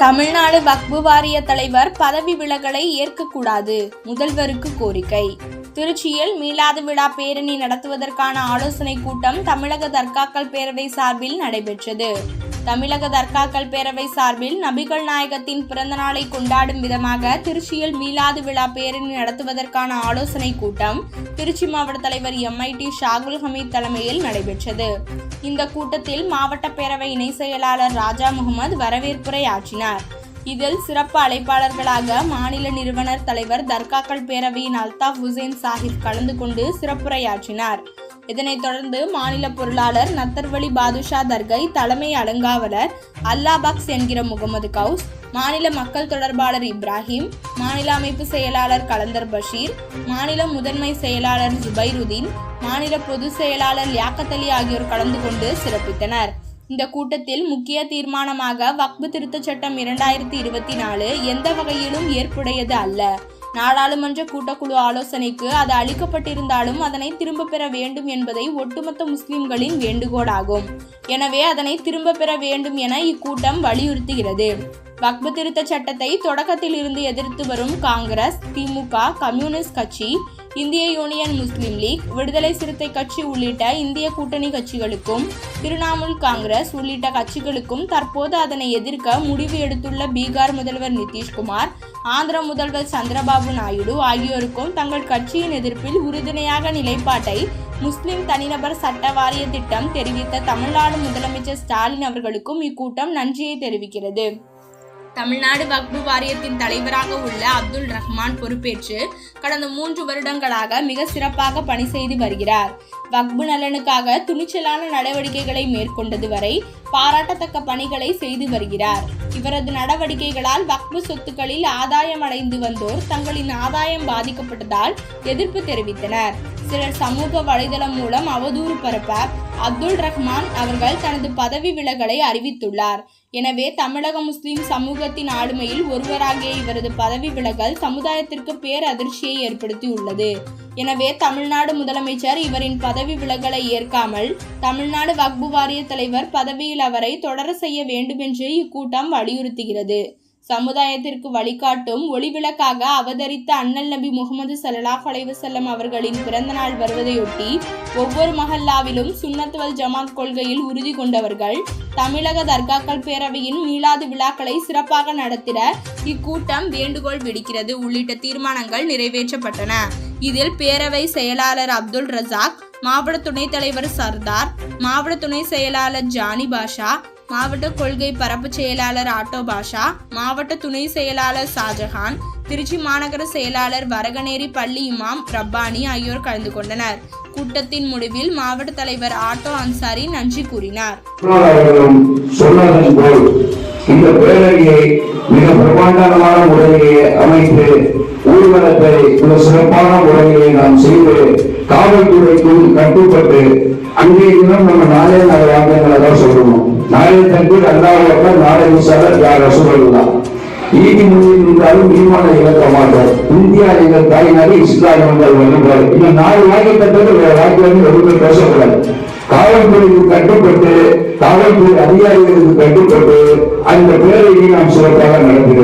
தமிழ்நாடு வக்பு வாரிய தலைவர் பதவி விலகலை ஏற்கக்கூடாது முதல்வருக்கு கோரிக்கை. திருச்சியில் மீளாது விழா பேரணி நடத்துவதற்கான ஆலோசனை கூட்டம் தமிழக தர்காக்கள் பேரவை சார்பில் நடைபெற்றது. தமிழக தர்காக்கள் பேரவை சார்பில் நபிகள் நாயகத்தின் பிறந்தநாளை கொண்டாடும் விதமாக திருச்சியில் மீளாது விழா பேரணி நடத்துவதற்கான ஆலோசனை கூட்டம் திருச்சி மாவட்ட தலைவர் எம்ஐடி ஷாகுல் ஹமீத் தலைமையில் நடைபெற்றது. இந்த கூட்டத்தில் மாவட்ட பேரவை இணை செயலாளர் ராஜா முகமது வரவேற்புரை ஆற்றினார். இதில் சிறப்பு அழைப்பாளர்களாக மாநில நிறுவனர் தலைவர் தர்காக்கள் பேரவையின் அல்தாப் ஹுசைன் சாஹிப் கலந்து கொண்டு சிறப்புரையாற்றினார். இதனைத் தொடர்ந்து மாநில பொருளாளர் நத்தர்வழி பாதுஷா தர்கை தலைமை அலங்காவலர் அல்லாபாக்ஸ் என்கிற முகமது கவுஸ் மாநில மக்கள் தொடர்பாளர் இப்ராஹிம் மாநில அமைப்பு செயலாளர் கலந்தர் பஷீர் மாநில முதன்மை செயலாளர் ஜுபைருதீன் மாநில பொதுச் செயலாளர் லியாக்கத் அலி ஆகியோர் கலந்து கொண்டு சிறப்பித்தனர். இந்த கூட்டத்தில் முக்கிய தீர்மானமாக வக்பு திருத்தச் சட்டம் இரண்டாயிரத்தி இருபத்தி நாலு எந்த வகையிலும் ஏற்புடையது அல்ல. நாடாளுமன்ற கூட்டக்குழு ஆலோசனைக்கு அது அளிக்கப்பட்டிருந்தாலும் அதனை திரும்ப பெற வேண்டும் என்பதை ஒட்டுமொத்த முஸ்லிம்களின் வேண்டுகோளாகும். எனவே அதனை திரும்ப பெற வேண்டும் என இக்கூட்டம் வலியுறுத்துகிறது. வக்பு திருத்த சட்டத்தை தொடக்கத்தில் இருந்து எதிர்த்து வரும் காங்கிரஸ் திமுக கம்யூனிஸ்ட் கட்சி இந்திய யூனியன் முஸ்லீம் லீக் விடுதலை சிறுத்தை கட்சி உள்ளிட்ட இந்திய கூட்டணி கட்சிகளுக்கும் திரிணாமுல் காங்கிரஸ் உள்ளிட்ட கட்சிகளுக்கும் தற்போது அதனை எதிர்க்க முடிவு எடுத்துள்ள பீகார் முதல்வர் நிதிஷ்குமார் ஆந்திர முதல்வர் சந்திரபாபு நாயுடு ஆகியோருக்கும் தங்கள் கட்சியின் எதிர்ப்பில் உறுதுணையாக நிலைப்பாட்டை முஸ்லிம் தனிநபர் சட்ட வாரிய திட்டம் தெரிவித்த தமிழ்நாடு முதலமைச்சர் ஸ்டாலின் அவர்களுக்கும் இக்கூட்டம் நன்றியை தெரிவிக்கிறது. தமிழ்நாடு வக்பு வாரியத்தின் தலைவராக உள்ள அப்துல் ரஹ்மான் பொறுப்பேற்று கடந்த மூன்று வருடங்களாக மிக சிறப்பாக பணி செய்து வருகிறார். வக்பு நலனுக்காக துணிச்சலான நடவடிக்கைகளை மேற்கொண்டது வரை பாராட்டத்தக்க பணிகளை செய்து வருகிறார். இவரது நடவடிக்கைகளால் வக்பு சொத்துக்களில் ஆதாயம் அடைந்து வந்தோர் தங்களின் ஆதாயம் பாதிக்கப்பட்டதால் எதிர்ப்பு தெரிவித்தனர். சிலர் சமூக வலைதளம் மூலம் அவதூறு பரப்ப அப்துல் ரஹ்மான் அவர்கள் தனது பதவி விலகலை அறிவித்துள்ளார். எனவே தமிழக முஸ்லிம் சமூகத்தின் ஆளுமையில் ஒருவராகிய இவரது பதவி விலகல் சமுதாயத்திற்கு பேரதிர்ச்சியை ஏற்படுத்தியுள்ளது. எனவே தமிழ்நாடு முதலமைச்சர் இவரின் பதவி விலகலை ஏற்காமல் தமிழ்நாடு வக்பு வாரிய தலைவர் பதவியில் அவரை தொடர செய்ய வேண்டும் என்று இக்கூட்டம் வலியுறுத்துகிறது. சமுதாயத்திற்கு வழிகாட்டும் ஒளிவிளக்காக அவதரித்த அண்ணல் நபி முகமது சல்லாஹ் அலைவசல்லம் அவர்களின் பிறந்த நாள் வருவதையொட்டி ஒவ்வொரு மஹல்லாவிலும் சுன்னத்துவல் ஜமாத் கொள்கையில் உறுதி கொண்டவர்கள் தமிழக தர்காக்கள் பேரவையின் மீளாது விழாக்களை சிறப்பாக நடத்திட இக்கூட்டம் வேண்டுகோள் விடுக்கிறது. உள்ளிட்ட தீர்மானங்கள் நிறைவேற்றப்பட்டன. இதில் பேரவை செயலாளர் அப்துல் ரசாக் மாவட்ட துணைத் தலைவர் சர்தார் மாவட்ட துணை செயலாளர் ஜானி பாஷா மாவட்ட கொள்கை பரப்பு செயலாளர் ஆட்டோ பாஷா மாவட்ட துணை செயலாளர் ஷாஜஹான் திருச்சி மாநகர செயலாளர் வரகநேரி பள்ளி இமாம் ரப்பானி ஆகியோர் கலந்து கொண்டனர். கூட்டத்தின் முடிவில் மாவட்ட தலைவர் ஆட்டோ அன்சாரி நன்றி கூறினார். இந்த பேரணியை மிக பிரமாண்டமான முறையிலே அமைத்து ஊர்வலத்தை மிக சிறப்பான முறையிலே நாம் செய்து காவல்துறைக்கும் கட்டுப்பட்டு அங்கே இன்னும் நம்ம நாளே சொல்லணும் நாளை தன்பீர் அல்லாஹ் நாளை விசால யார் ரசூலுல்லாஹ். ஈதி மொழியில் இருந்தாலும் ஈமான இழக்க மாட்டோம் இந்தியா எங்கள் தாய்நாடு இஸ்லாம் எங்கள் வல்லுவர் இந்த நாலு வாக்கியத்தோடு வேற வாக்கியம் எதுவுமே பேசக்கூடாது. காவல்துறைக்கு கட்டுப்பட்டு காவல்துறை அதிகாரிகளுக்கு கட்டுப்பட்டு அந்த பேரையை நாம் சிறப்பாக நடத்திட